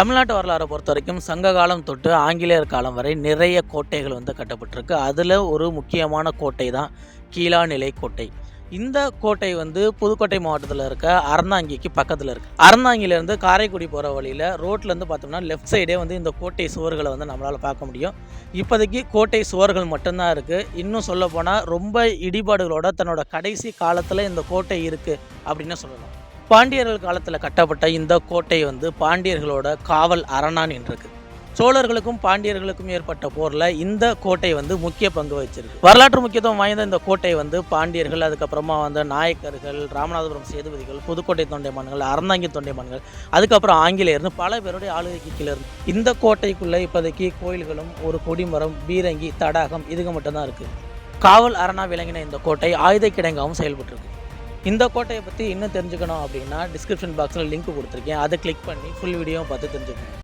தமிழ்நாட்டு வரலாறை பொறுத்த வரைக்கும் சங்க காலம் தொட்டு ஆங்கிலேயர் காலம் வரை நிறைய கோட்டைகள் வந்து கட்டப்பட்டிருக்கு. அதில் ஒரு முக்கியமான கோட்டை தான் கீழாநிலை கோட்டை. இந்த கோட்டை வந்து புதுக்கோட்டை மாவட்டத்தில் இருக்க அறந்தாங்கிக்கு பக்கத்தில் இருக்குது அறந்தாங்கிலேருந்து காரைக்குடி போகிற வழியில் ரோட்லேருந்து பார்த்தோம்னா லெஃப்ட் சைடே வந்து இந்த கோட்டை சுவர்களை வந்து நம்மளால் பார்க்க முடியும். இப்போதைக்கு கோட்டை சுவர்கள் மட்டும்தான் இருக்குது இன்னும் சொல்லப்போனால் ரொம்ப இடிபாடுகளோட தன்னோட கடைசி காலத்தில் இந்த கோட்டை இருக்குது அப்படின்னு சொல்லலாம். பாண்டியர்கள் காலத்தில் கட்டப்பட்ட இந்த கோட்டை வந்து பாண்டியர்களோட காவல் அரணான் இருக்கு சோழர்களுக்கும் பாண்டியர்களுக்கும் ஏற்பட்ட போரில் இந்த கோட்டை வந்து முக்கிய பங்கு வச்சிருக்கு. வரலாற்று முக்கியத்துவம் வாய்ந்த இந்த கோட்டை வந்து பாண்டியர்கள் அதுக்கப்புறமா வந்து நாயக்கர்கள் ராமநாதபுரம் சேதுபதிகள் புதுக்கோட்டை தொண்டைமான்கள் அறந்தாங்கி தொண்டைமான்கள் அதுக்கப்புறம் ஆங்கிலேயர்னு பல பேருடைய ஆளுகைக்கு கீழே இருந்து. இந்த கோட்டைக்குள்ளே இப்போதைக்கு கோயில்களும் ஒரு கொடிமரம் பீரங்கி தடாகம் இதுக்கு மட்டும்தான் இருக்குது காவல் அரணா விளங்கின இந்த கோட்டை ஆயுத கிடங்காகவும் செயல்பட்டுருக்கு. இந்த கோட்டையை பற்றி இன்னும் தெரிஞ்சுக்கணும் அப்படின்னா டிஸ்கிரிப்ஷன் பாக்ஸில் லிங்க் கொடுத்துருக்கேன். அதை கிளிக் பண்ணி ஃபுல் வீடியோவும் பார்த்து தெரிஞ்சுக்கணும்